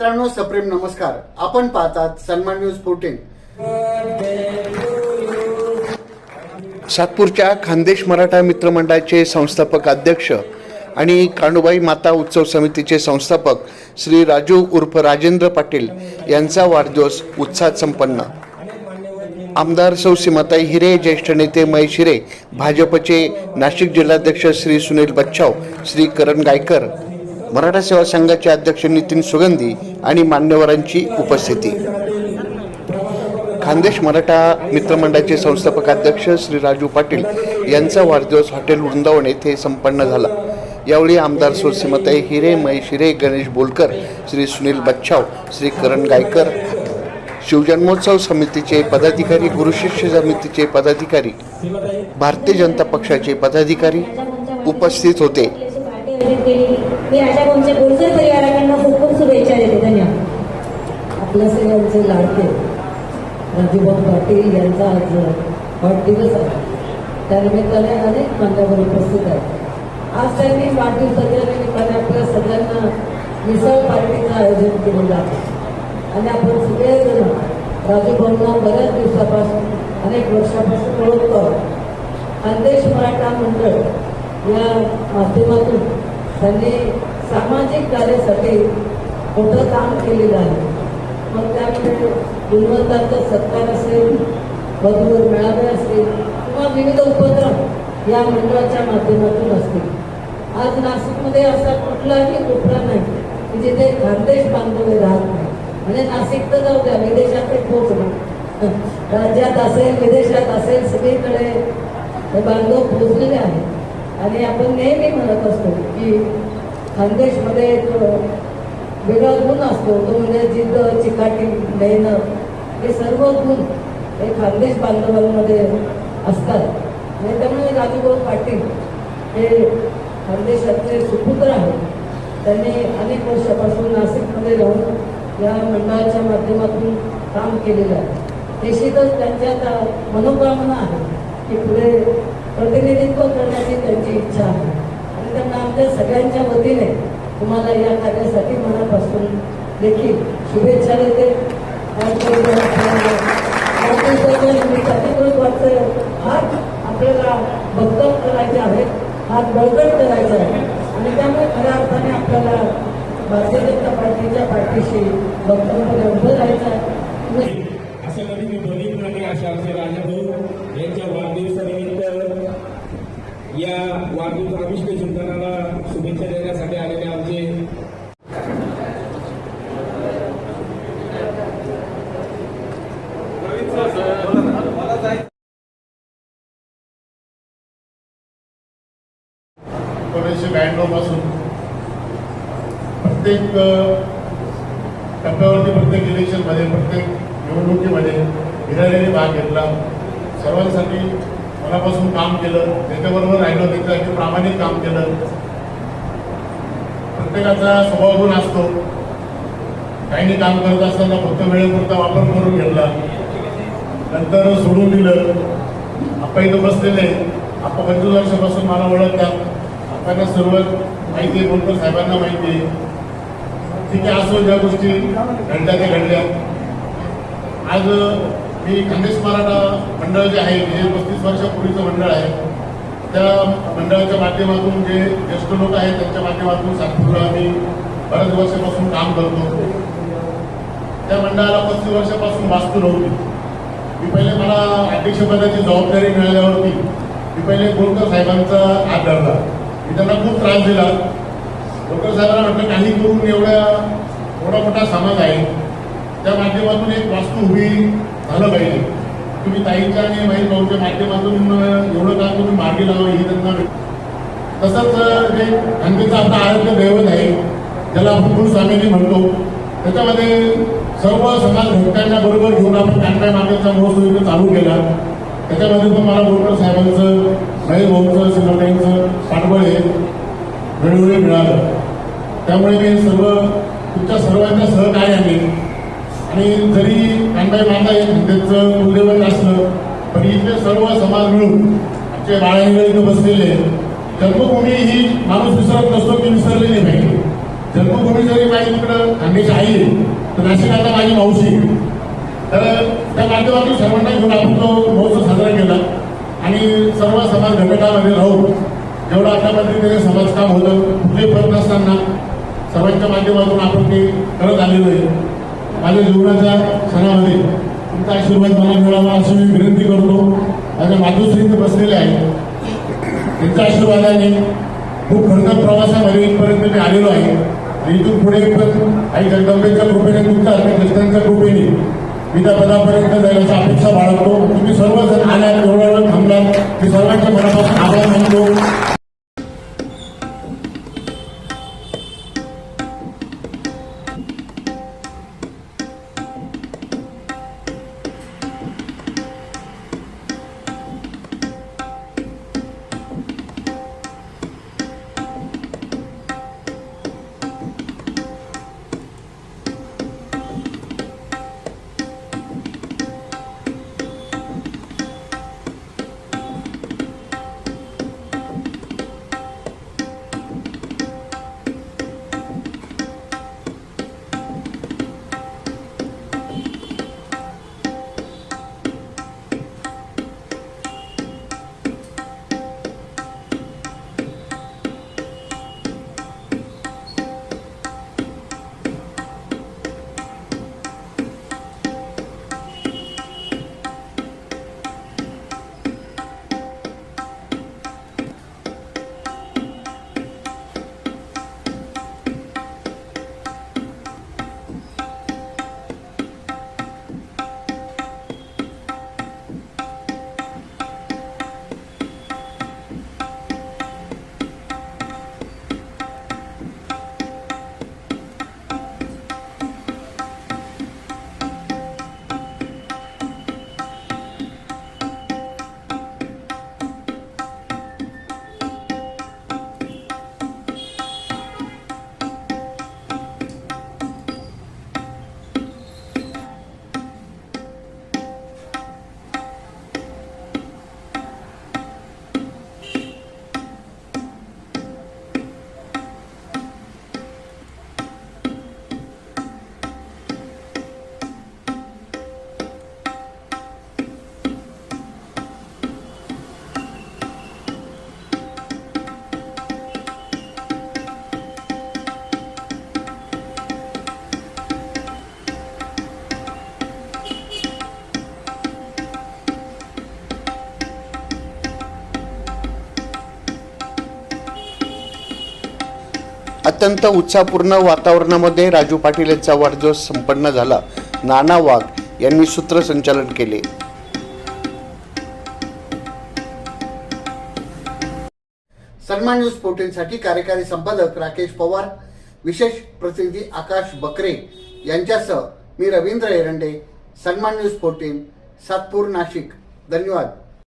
मित्रांनो सप्रेम नमस्कार. आपण पाहतात सन्मान न्यूज फोर्टीन. सातपूरच्या खानदेश मराठा मित्रमंडळाचे संस्थापक अध्यक्ष आणि काणूबाई माता उत्सव समितीचे संस्थापक श्री राजू उर्फ राजेंद्र पाटील यांचा वाढदिवस उत्साहात संपन्न. आमदार सौ सीमाताई हिरे ज्येष्ठ नेते महेश हिरे भाजपचे नाशिक जिल्हाध्यक्ष श्री सुनील बच्छाव श्री करण गायकर मराठा सेवा संघाचे अध्यक्ष नितीन सुगंधी आणि मान्यवरांची उपस्थिती. खानदेश मराठा मित्रमंडळाचे संस्थापक अध्यक्ष श्री राजू पाटील यांचा वाढदिवस हॉटेल वृंदावन येथे संपन्न झाला. यावेळी आमदार सुरसीमताई हिरे महेश हिरे गणेश बोलकर श्री सुनील बच्छाव श्री करण गायकर शिवजन्मोत्सव समितीचे पदाधिकारी गुरुशिष्य समितीचे पदाधिकारी भारतीय जनता पक्षाचे पदाधिकारी उपस्थित होते. मी आशा भाऊंच्या बोरकर परिवाराकडनं खूप खूप शुभेच्छा देते. धन्यवाद. आपल्या सगळ्यांचे लाडके राजूभाऊ पाटील यांचा आज वाढदिवस आहे. त्यानिमित्ताने अनेक मान्यवर उपस्थित आहेत. आज त्यांनी वाढदिवसाच्या निमित्ताने आपल्या सगळ्यांना मिसळ पार्टीचं आयोजन केलेलं आहे. आणि आपण सगळेजण राजूभाऊंना बऱ्याच दिवसापासून अनेक वर्षापासून ओळखतो आहोत. खानदेश मराठा मंडळ या माध्यमातून त्यांनी सामाजिक कार्यासाठी मोठं काम केलेलं आहे. मग त्यामध्ये गुणवंतांचा सत्कार असेल वधूवर मेळावे असतील किंवा विविध उपक्रम या मंडळाच्या माध्यमातून असतील. आज नाशिकमध्ये असा कुठलाही कोपरा नाही की जिथे खानदेश बांधवे राहत नाही. म्हणजे नाशिक तर जाऊ द्या विदेशात पोहोचणं राज्यात असेल विदेशात असेल सगळीकडे हे बांधव पोचलेले आहेत. आणि आपण नेहमी म्हणत असतो की खानदेशमध्ये एक वेगळा गुण असतो तो म्हणजे जिद्द चिकाटी मेहनत हे सर्व गुण हे खानदेश बांधवांमध्ये असतात. आणि त्यामुळे राजूभाऊ पाटील हे खानदेशातले सुपुत्र आहेत. त्यांनी अनेक वर्षापासून नाशिकमध्ये राहून या मंडळाच्या माध्यमातून काम केलेलं आहे. निश्चितच त्यांच्या मनोकामना आहे. की पुढे प्रतिनिधित्व करण्याची त्यांची इच्छा आहे. आणि त्यांना आमच्या सगळ्यांच्या वतीने तुम्हाला या कार्यासाठी मनापासून देखील शुभेच्छा देते. वाटतंय हात आपल्याला भक्कम करायचे आहेत हात बळकट करायचा आहे आणि त्यामुळे खऱ्या अर्थाने आपल्याला भारतीय जनता पार्टीच्या पार्टीशी भक्कमपणे उभं राहायचं आहे असं कधी मी बघितलं नाही अशा असे राजाभाऊ यांच्या वाढदिवसानिमित्त या वाढदिवस अभिषेक चिंतनाला शुभेच्छा देण्यासाठी आलेले आमचे एकोणीसशे ब्याण्णवपासून प्रत्येक टप्प्यावरती प्रत्येक इलेक्शनमध्ये प्रत्येक निवडणुकीमध्ये हिरारीने भाग घेतला. सर्वांसाठी मनापासून काम केलं त्याच्याबरोबर राहिलं त्याच्यासाठी प्रामाणिक काम केलं. प्रत्येकाचा स्वभाव गुण असतो. काहींनी काम करत असताना फक्त वेळेपुरता वापर करून घेतला. नंतर सोडून दिलं. आप्पा इथं बसलेले. आप्पा पंचवीस वर्षापासून मला ओळखतात. आपल्याला सर्व माहिती आहे बोलतो साहेबांना माहिती आहे. ठीक आहे असो ज्या गोष्टी घडल्या त्या घडल्या. आज मी खानदेश मराठा मंडळ जे आहे जे पस्तीस वर्षापूर्वीचं मंडळ आहे. त्या मंडळाच्या माध्यमातून जे ज्येष्ठ लोक आहेत त्यांच्या माध्यमातून सातपूरला आम्ही बऱ्याच वर्षापासून काम करतो. त्या मंडळाला पस्तीस वर्षापासून वास्तू नव्हती मी पहिले मला अध्यक्षपदाची जबाबदारी मिळाल्यावरती मी पहिले गोरकर साहेबांचा हात धरला मी त्यांना खूप त्रास दिला. गोलकर साहेबांना म्हटलं काही करून एवढ्या मोठा मोठा समाज आहे. त्या माध्यमातून एक वास्तू उभी झालं पाहिजे. तुम्ही ताईंच्या आणि माहीत भाऊच्या माध्यमातून एवढं काम तुम्ही मार्गी लावा ही त्यांना तसंच जे खानदेचं आपलं आराध्य दैवत आहे ज्याला आपण गुरुस्वामींनी म्हणतो त्याच्यामध्ये सर्व समाज घटकांना बरोबर घेऊन आपण कांदा मार्गाचा महोत्सव चालू केला. त्याच्यामध्ये पण मला बोलकर साहेबांचं महेश भाऊचं शिवरायांचं पाठबळ हे वेळोवेळी मिळालं. त्यामुळे मी सर्व तुमच्या सर्वांच्या सहकार्याने आणि जरी कांदाई माता हे खांद्याचं कुलदैवत असलं पण इथले सर्व समाज मिळून आमचे बाळांगण इथं बसलेले जन्मभूमी ही माणूस विसरत नसतो की विसरलेली नाही. जन्मभूमी जरी माझी तिकडं खांदेची आई तर नाशिक आता माझी मावशी तर त्या माध्यमातून सर्वांना घेऊन आपण तो महोत्सव साजरा केला. आणि सर्व समाज घटकामध्ये राहून जेवढं आतापर्यंत पद्धतीने समाजकाम होतं कुठले पद नसताना सर्वांच्या माध्यमातून आपण ते करत आलेलो आहे. माझ्या जीवनाच्या क्षणामध्ये तुमचा आशीर्वाद मला मिळावा अशी मी विनंती करतो. माझ्या मातोश्री बसलेले आहे. त्यांच्या आशीर्वादाने खूप खडतर प्रवासामध्ये इथपर्यंत मी आलेलो आहे. आणि इथून पुढे पण आई जगदंबेच्या कृपेने तुमच्या कृष्णांच्या कृपेने मी त्या पदापर्यंत जाण्याची अपेक्षा बाळगतो. तुम्ही सर्वजण आल्यात एवढा वेळ थांबलात. मी सर्वांच्या मनापासून आभार मानतो. अत्यंत उत्साहपूर्ण वातावरणामध्ये राजू पाटील यांचा वाढदिवस संपन्न झाला. नाना वाघ यांनी सूत्रसंचालन केले. सन्मान न्यूज फोर्टीनसाठी कार्यकारी संपादक राकेश पवार विशेष प्रतिनिधी आकाश बकरे यांच्यासह मी रवींद्र एरंडे सन्मान न्यूज फोर्टीन सातपूर नाशिक. धन्यवाद.